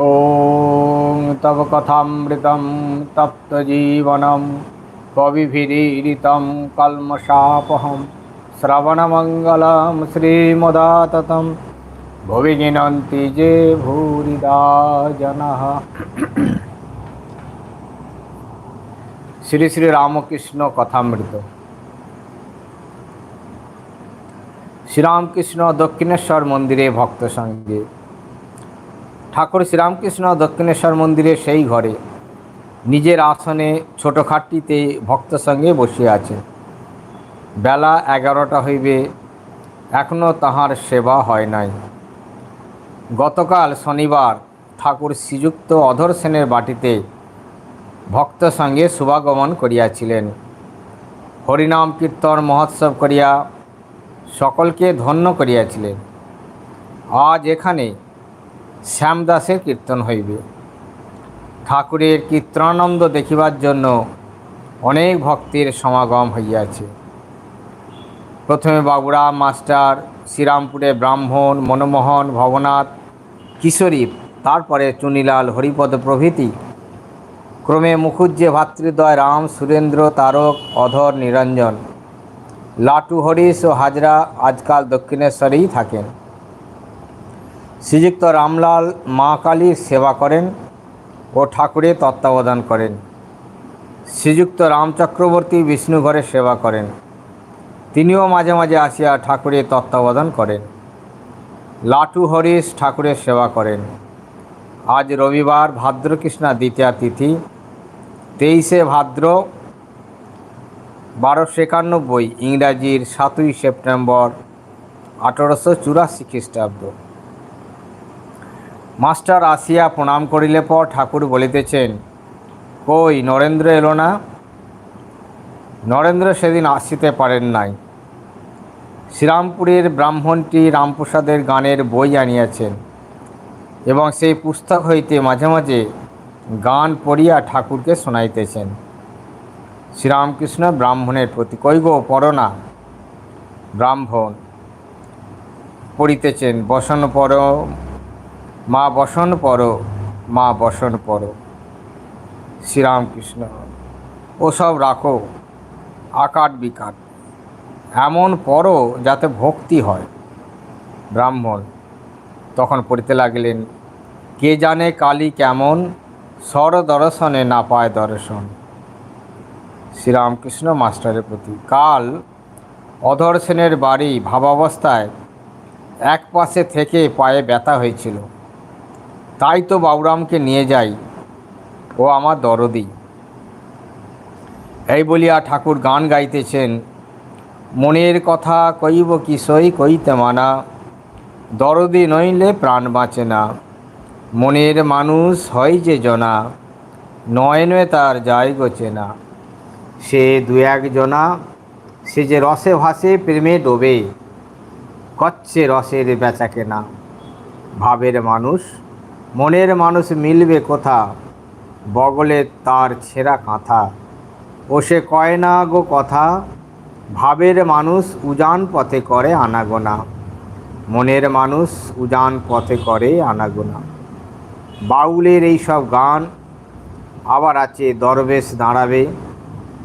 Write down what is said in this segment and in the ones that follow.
ॐ तव कथामृतं तप्तजीवनं कविभिरीडितं कल्मषापहं श्रवणमङ्गलं श्रीमुदाततं ভুবি গিনন্তি যে ভূরিদা জনঃ শ্রী শ্রী রামকৃষ্ণ কথামৃত শ্রীরামকৃষ্ণ দক্ষিণেশ্বর মন্দিরে ভক্ত সঙ্গে ঠাকুর শ্রীরামকৃষ্ণ দক্ষিণেশ্বর মন্দিরে সেই ঘরে নিজের আসনে ছোট খাটটিতে ভক্ত সঙ্গে বসে আছেন বেলা এগারোটা হইবে এখনও তাহার সেবা হয় নাই। গতকাল শনিবার ঠাকুর শ্রীযুক্ত অধর সেনের বাটিতে ভক্ত সঙ্গে শুভাগমন করিয়াছিলেন। হরিনাম কীর্তন মহোৎসব করিয়া সকলকে ধন্য করিয়াছিলেন। আজ এখানে শ্যামদাসের কীর্তন হইবে। ঠাকুরের কীর্তনানন্দ দেখিবার জন্য অনেক ভক্তের সমাগম হইয়াছে। প্রথমে বাবুরা মাস্টার, শ্রীরামপুরে ব্রাহ্মণ, মনমোহন, ভবনাথ, কিশোরী, তারপরে চুনিলাল, হরিপদ প্রভৃতি। ক্রমে মুখুজ্জে ভাতৃদ্বয় রাম, সুরেন্দ্র, তারক, অধর, নিরঞ্জন। লাটু, হরিশ ও হাজরা আজকাল দক্ষিণেশ্বরেই থাকেন। শ্রীযুক্ত রামলাল মা কালীর সেবা করেন ও ঠাকুরের তত্ত্বাবধান করেন। শ্রীযুক্ত রাম চক্রবর্তী বিষ্ণুঘরে সেবা করেন। তিনিও মাঝে মাঝে আসিয়া ঠাকুরের তত্ত্বাবধান করেন। লাটু হরিশ ঠাকুরের সেবা করেন। আজ রবিবার ভাদ্রকৃষ্ণা দ্বিতীয়া তিথি, তেইশে ভাদ্র, বারোশো একানব্বই, ইংরাজির সাতই সেপ্টেম্বর, আঠারোশো চুরাশি খ্রিস্টাব্দ। মাস্টার আসিয়া প্রণাম করিলে পর ঠাকুর বলিতেছেন, কই নরেন্দ্র এলো না? নরেন্দ্র সেদিন আসিতে পারেন নাই। শ্রীরামপুরের ব্রাহ্মণটি রামপ্রসাদের গানের বই আনিয়াছেন এবং সেই পুস্তক হইতে মাঝে মাঝে গান পড়িয়া ঠাকুরকে শোনাইতেছেন। শ্রীরামকৃষ্ণ ব্রাহ্মণের প্রতি, কই গো, পড় না। ব্রাহ্মণ পড়িতেছেন বসন পর মা বসন পর, মা বসন পর। শ্রীরামকৃষ্ণ, ওসব রাখো, আকাট বিকাট। এমন পরও যাতে ভক্তি হয়। ব্রাহ্মণ, তখন পড়িতে লাগিলেন, কে জানে কালী কেমন, স্বর দর্শনে না পায় দর্শন। শ্রীরামকৃষ্ণ মাস্টারের প্রতি, কাল অধর সেনের বাড়ি ভাবাবস্থায় এক পাশে থেকে পায়ে ব্যথা হয়েছিল। তাই তো বাবুরামকে নিয়ে যাই। ও আমার দরদি। এই বলিয়া ঠাকুর গান গাইতেছেন। মনের কথা কইব কিসই কইতে মানা। দরদি নইলে প্রাণ বাঁচে না। মনের মানুষ হয় যে জনা। নয়নে তার যায় গোছে না। সে দু একজনা সে যে রসে ভাসে প্রেমে ডোবে। কচ্ছে রসের বেচা কেনা। ভাবের মানুষ মনের মানুষ মিলবে কোথা? বগলে তার ছেঁড়া কাঁথা। ও সে কয় না গো কথা? ভাবের মানুষ উজান পথে করে আনাগোনা। মনের মানুষ উজান পথে করে আনাগোনা। বাউলের এই সব গান আবার আছে, দরবেশ দাঁড়াবে।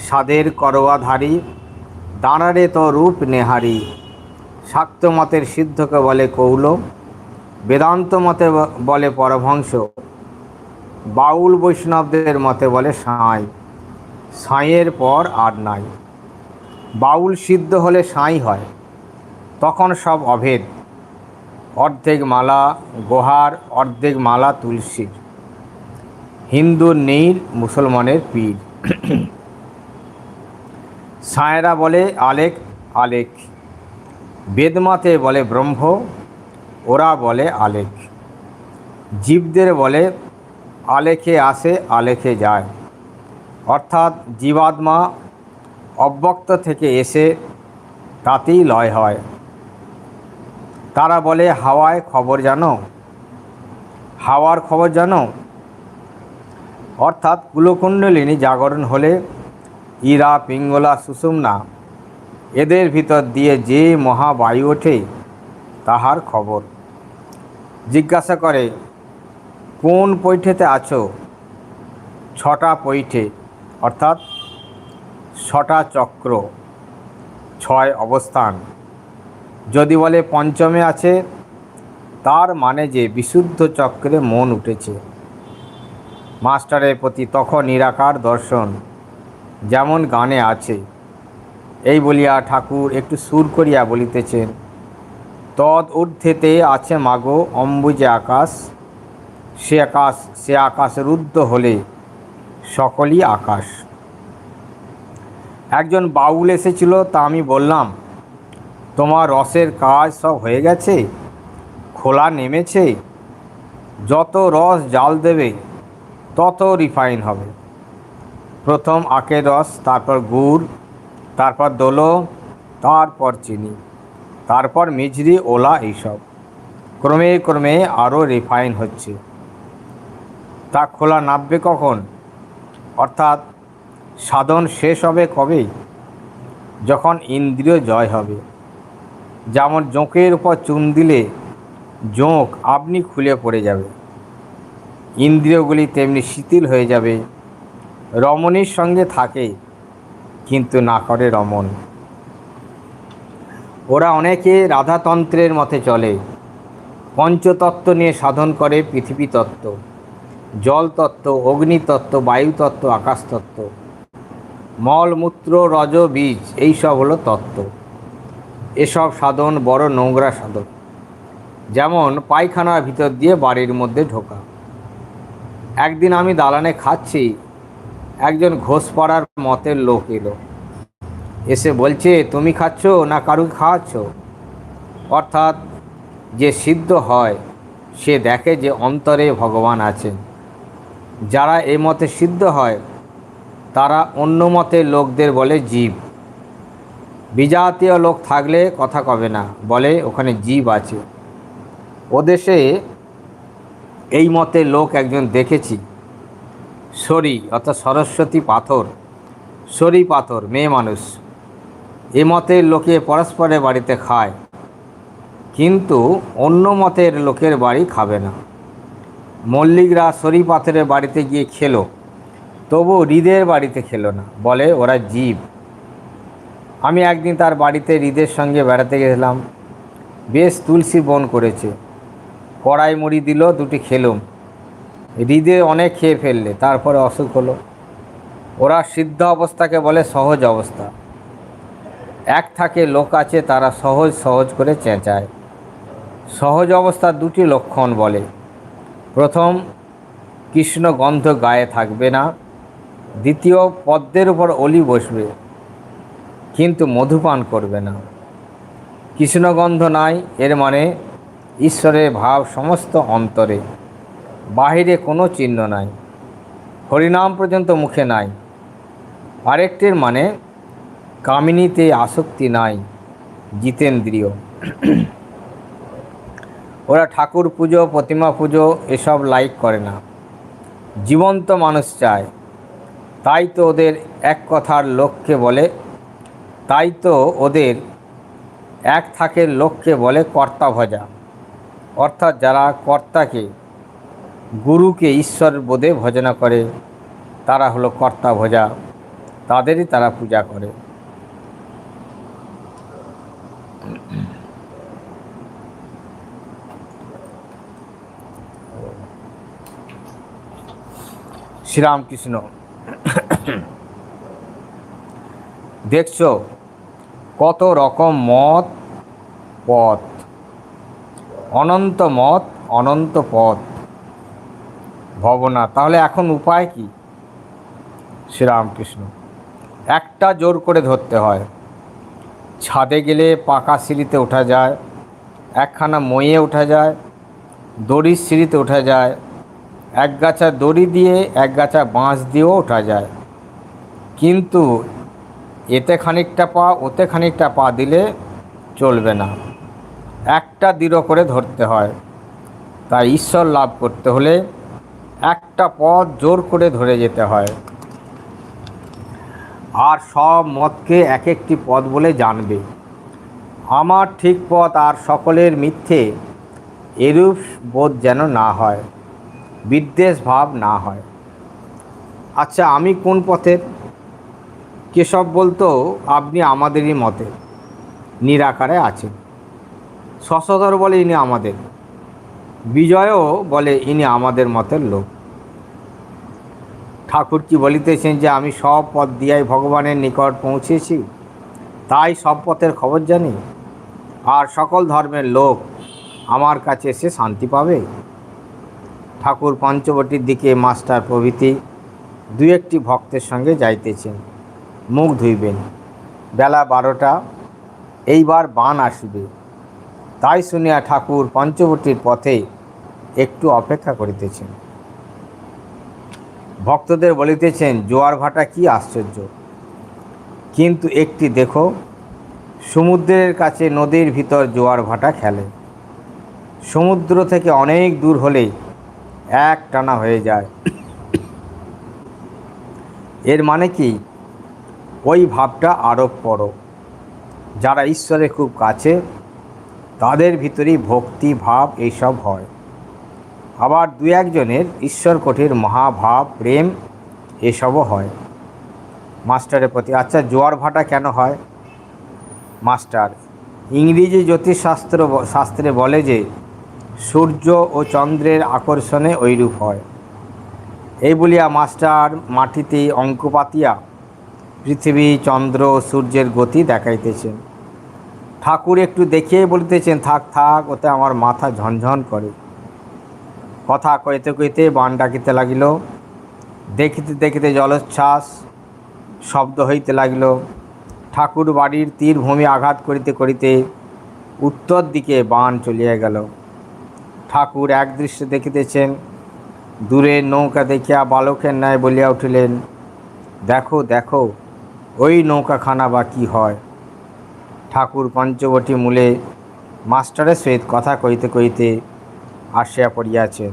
সাদের করোয়াধারী দাঁড়ারে তো রূপ নেহারি। শাক্ত মতের সিদ্ধকে বলে কৌল বেদান্ত মতে বলে পরভংশ বাউল বৈষ্ণবদের মতে বলে সাঁই। সাঁইয়ের পর আর নাই। বাউল সিদ্ধ হলে সাঁই হয়, তখন সব অভেদ। অর্ধেক মালা গোহার, অর্ধেক মালা তুলসীর। হিন্দু নীল মুসলমানের পীর। সাঁয়রা বলে আলেক আলেক বেদমাতে বলে ব্রহ্ম ওরা বলে আলেখ। জীবদের বলে, আলেখে আসে, আলেখে যায়। অর্থাৎ জীবাত্মা অব্যক্ত থেকে এসে তাতেই লয় হয়। তারা বলে, হাওয়ায় খবর জানো? হাওয়ার খবর জানো? অর্থাৎ কুলকুণ্ডলিনী জাগরণ হলে, ইরা, পিঙ্গলা, সুষুম্না, এদের ভিতর দিয়ে যে মহাবায়ু ওঠে, তাহার খবর। জিজ্ঞাসা করে, কোন পৈঠেতে আছো? ছটা পৈঠে। অর্থাৎ ছটা চক্র, ছয় অবস্থান। যদি বলে পঞ্চমে আছে, তার মানে যে বিশুদ্ধ চক্রে মন উঠেছে। মাস্টারের প্রতি তখন নিরাকার দর্শন, যেমন গানে আছে, এই বলিয়া ঠাকুর একটু সুর করিয়া বলিতেছেন। তদ ঊর্ধ্বেতে আছে মাগো, অম্বুজে আকাশ, সে আকাশ সে আকাশ রুদ্ধ হলে সকলই আকাশ। একজন বাউল এসেছিল, তা আমি বললাম, তোমার রসের কাজ সব হয়ে গেছে? খোলা নেমেছে? যত রস জাল দেবে, তত রিফাইন হবে। প্রথম আখের রস, তারপর গুড়, তারপর দোলো, তারপর চিনি। তারপর মিজরি, ওলা এইসব। ক্রমে ক্রমে আরও রিফাইন হচ্ছে। তা খোলা নামবে কখন? অর্থাৎ সাধন শেষ হবে কবে? যখন ইন্দ্রিয় জয় হবে। যেমন জোঁকের উপর চুন দিলে জোঁক আপনি খুলে পড়ে যাবে। ইন্দ্রিয়গুলি তেমনি শিথিল হয়ে যাবে। রমণীর সঙ্গে থাকে, কিন্তু না করে রমণ। ওরা অনেকে রাধাতন্ত্রের মতে চলে। পঞ্চতত্ত্ব নিয়ে সাধন করে পৃথিবী তত্ত্ব জল তত্ত্ব অগ্নিতত্ত্ব, বায়ুতত্ত্ব, আকাশতত্ত্ব। মলমূত্র রজ, বীজ এইসব হলো তত্ত্ব। এসব সাধন বড় নোংরা সাধন। যেমন পায়খানার ভিতর দিয়ে বাড়ির মধ্যে ঢোকা। একদিন আমি দালানে খাচ্ছি, একজন ঘোষপাড়ার মতের লোক এলো। এসে বলছে, তুমি খাচ্ছ না কারুকে খাওয়াচ্ছ? অর্থাৎ যে সিদ্ধ হয়, সে দেখে যে অন্তরে ভগবান আছেন। যারা এই মতে সিদ্ধ হয়, তারা অন্য মতে লোকদের বলে জীব। বিজাতীয় লোক থাকলে কথা কবে না, বলে ওখানে জীব আছে। ওদেশে এই মতে লোক একজন দেখেছি। সরি, অর্থাৎ সরস্বতী পাথর। সরি পাথর, মেয়ে মানুষ। এ মতের লোকে পরস্পরের বাড়িতে খায়, কিন্তু অন্য মতের লোকের বাড়ি খাবে না। মল্লিকরা সরি পাথরের বাড়িতে গিয়ে খেলো, তবু হৃদের বাড়িতে খেলো না। বলে, ওরা জীব। আমি একদিন তার বাড়িতে হৃদের সঙ্গে বেড়াতে গেছিলাম বেশ তুলসী বন করেছে। কড়াই মুড়ি দিল, দুটি খেলুম। হৃদে অনেক খেয়ে ফেললে, তারপরে অসুখ হলো। ওরা সিদ্ধ অবস্থাকে বলে সহজ অবস্থা। এক থাকে লোক আছে, তারা সহজ সহজ করে চেঁচায়। সহজ অবস্থার দুটি লক্ষণ বলে। প্রথম, কৃষ্ণ গন্ধ গায়ে থাকবে না। দ্বিতীয়, পদ্মের উপর অলি বসবে, কিন্তু মধুপান করবে না। কৃষ্ণগন্ধ নাই, এর মানে ঈশ্বরের ভাব সমস্ত অন্তরে। বাহিরে কোনো চিহ্ন নাই। হরিনাম পর্যন্ত মুখে নাই। আরেকটির মানে কামিনীতে আসক্তি নাই, জিতেন্দ্রিয়। ওরা ঠাকুর পুজো, প্রতিমা পুজো এসব লাইক করে না। জীবন্ত মানুষ চায়। তাই তো ওদের এক কথার লোককে বলে, তাই তো ওদের এক থাকের লোককে বলে কর্তা ভজা। অর্থাৎ যারা কর্তাকে, গুরুকে ঈশ্বর বোধে ভজনা করে, তারা হলো কর্তা ভজা। তাদেরই তারা পূজা করে। শ্রীরামকৃষ্ণ। দেখছ কত রকম মত পথ। অনন্ত মত, অনন্ত পথ। ভবনা তাহলে এখন উপায় কি? শ্রীরামকৃষ্ণ, একটা জোর করে ধরতে হয়। ছাদে গেলে পাকা সিঁড়িতে ওঠা যায়, একখানা মইয়ে ওঠা যায়, দড়ির সিঁড়িতে ওঠা যায় এক গাছা দড়ি দিয়ে এক গাছা বাঁশ দিয়েও ওঠা যায়। কিন্তু এতে খানিকটা পা, ওতে খানিকটা পা দিলে চলবে না। একটা দৃঢ় করে ধরতে হয়। তাই ঈশ্বর লাভ করতে হলে একটা পথ জোর করে ধরে যেতে হয়। আর সব মতকে এক একটি পথ বলে জানবে। আমার ঠিক পথ আর সকলের মিথ্যে এরূপ বোধ যেন না হয়। বিদ্বেষ ভাব না হয়। আচ্ছা আমি কোন পথের কেশব বলতো, আপনি আমাদেরই মতে। নিরাকারে আছেন। শশধর বলে, ইনি আমাদের। বিজয়ও বলে, ইনি আমাদের মতের লোক। ঠাকুর কি বলিতেছেন যে, আমি সব পথ দিয়াই ভগবানের নিকট পৌঁছেছি? তাই সব পথের খবর জানি। আর সকল ধর্মের লোক আমার কাছে এসে শান্তি পাবে? ঠাকুর পঞ্চবটির দিকে মাস্টার প্রভৃতি দু একটি ভক্তের সঙ্গে যাইতেছেন, মুখ ধুইবেন। বেলা বারোটা, এইবার বান আসবে। তাই শুনিয়া ঠাকুর পঞ্চবটির পথে একটু অপেক্ষা করিতেছেন। ভক্তদের বলিতেছেন, জোয়ার ভাটা কি আশ্চর্য। কিন্তু একটি দেখো, সমুদ্রের কাছে নদীর ভিতর জোয়ার ভাটা খেলে। সমুদ্র থেকে অনেক দূর হলে এক টানা হয়ে যায়। এর মানে কি? ওই ভাবটা আরোপ করো। যারা ঈশ্বরের খুব কাছে, তাদের ভিতরেই ভক্তি, ভাব এইসব হয়। আবার দু একজনের ঈশ্বর কোটির মহাভাব, প্রেম এসবও হয়। মাস্টারের প্রতি আচ্ছা জোয়ার ভাটা কেন হয়? মাস্টার, ইংরেজি জ্যোতিষশাস্ত্র শাস্ত্রে বলে যে সূর্য ও চন্দ্রের আকর্ষণে ঐরূপ হয়। এই বলিয়া মাস্টার মাটিতে অঙ্ক পাতিয়া, পৃথিবী, চন্দ্র ও সূর্যের গতি দেখাইতেছেন। ঠাকুর একটু দেখিয়ে বলিতেছেন, থাক থাক, ওতে আমার মাথা ঝনঝন করে। কথা কইতে কইতে বান ডাকিতে লাগিল। দেখিতে দেখিতে জলোচ্ছ্বাস, শব্দ হইতে লাগিল। ঠাকুর বাড়ির তীরভূমি আঘাত করিতে করিতে উত্তর দিকে বান চলিয়া গেল। ঠাকুর এক দৃশ্যে দেখিতেছেন, দূরে নৌকা দেখিয়া বালকের ন্যায় বলিয়া উঠিলেন, দেখো দেখো, ওই নৌকাখানা বা কী হয়? ঠাকুর পঞ্চবটি মূলে মাস্টারের সহিত কথা কইতে কইতে আসিয়া পড়িয়াছেন।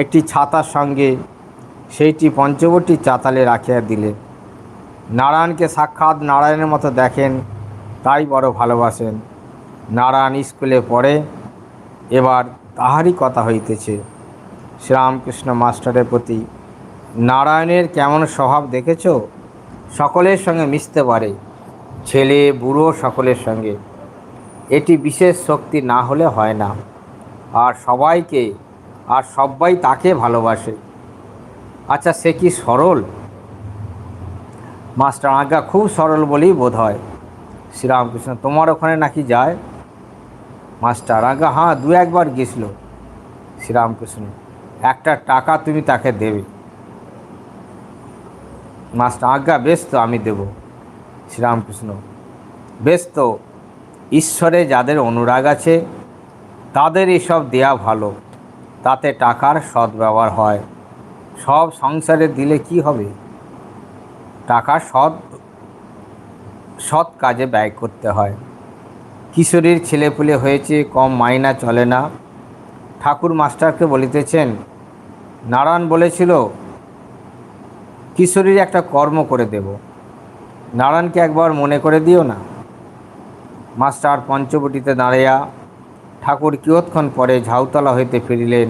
একটি ছাতার সঙ্গে সেইটি পঞ্চবটি চাতালে রাখিয়া দিলে নারায়ণকে সাক্ষাৎ নারায়ণের মতো দেখেন, তাই বড় ভালোবাসেন। নারায়ণ স্কুলে পড়ে, এবার তাহারই কথা হইতেছে। শ্রীরামকৃষ্ণ মাস্টারের প্রতি নারায়ণের কেমন স্বভাব দেখেছ? সকলের সঙ্গে মিশতে পারে, ছেলে, বুড়ো সকলের সঙ্গে। এটি বিশেষ শক্তি না হলে হয় না। আর সবাইকে, আর সবাই তাকে ভালোবাসে। আচ্ছা সে কি সরল? মাস্টার আজ্ঞা, খুব সরল বলেই বোধ হয় শ্রীরামকৃষ্ণ, তোমার ওখানে নাকি যায়? মাস্টার আজ্ঞা হ্যাঁ দু একবার গেছিল শ্রীরামকৃষ্ণ। একটা টাকা তুমি তাকে দেবে। মাস্টার, আজ্ঞা, বেশ তো, আমি দেব। শ্রীরামকৃষ্ণ, বেশ তো, ঈশ্বরে যাদের অনুরাগ আছে তাদের এসব দেয়া ভালো। তাতে টাকার সদ্ব্যবহার হয়। সব সংসারে দিলে কি হবে? টাকা সৎ সৎ কাজে ব্যয় করতে হয়। কিশোরীর ছেলেপুলে হয়েছে, কম মাইনা চলে না। ঠাকুর মাস্টারকে বলিতেছেন, নারায়ণ বলেছিল, কিশোরীর একটা কর্ম করে দেব। নারায়ণকে একবার মনে করে দিও না। মাস্টার পঞ্চবটিতে দাঁড়াইয়া ঠাকুর কিয়ৎক্ষণ পরে ঝাউতলা হইতে ফিরিলেন।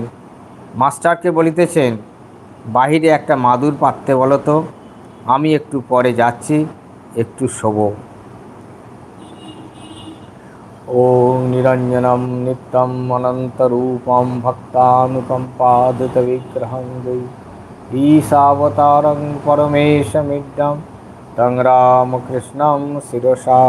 মাস্টারকে বলিতেছেন, বাহিরে একটা মাদুর পাততে বলো তো, আমি একটু পরে যাচ্ছি, একটু শোব। ও নিরঞ্জনম নিত্যম অনন্তরূপম ভক্তানুকম্পাদিত বিগ্রহং বৈ ঈশাবতারং পরমেশমিড্ডম তং রামকৃষ্ণম শিরসা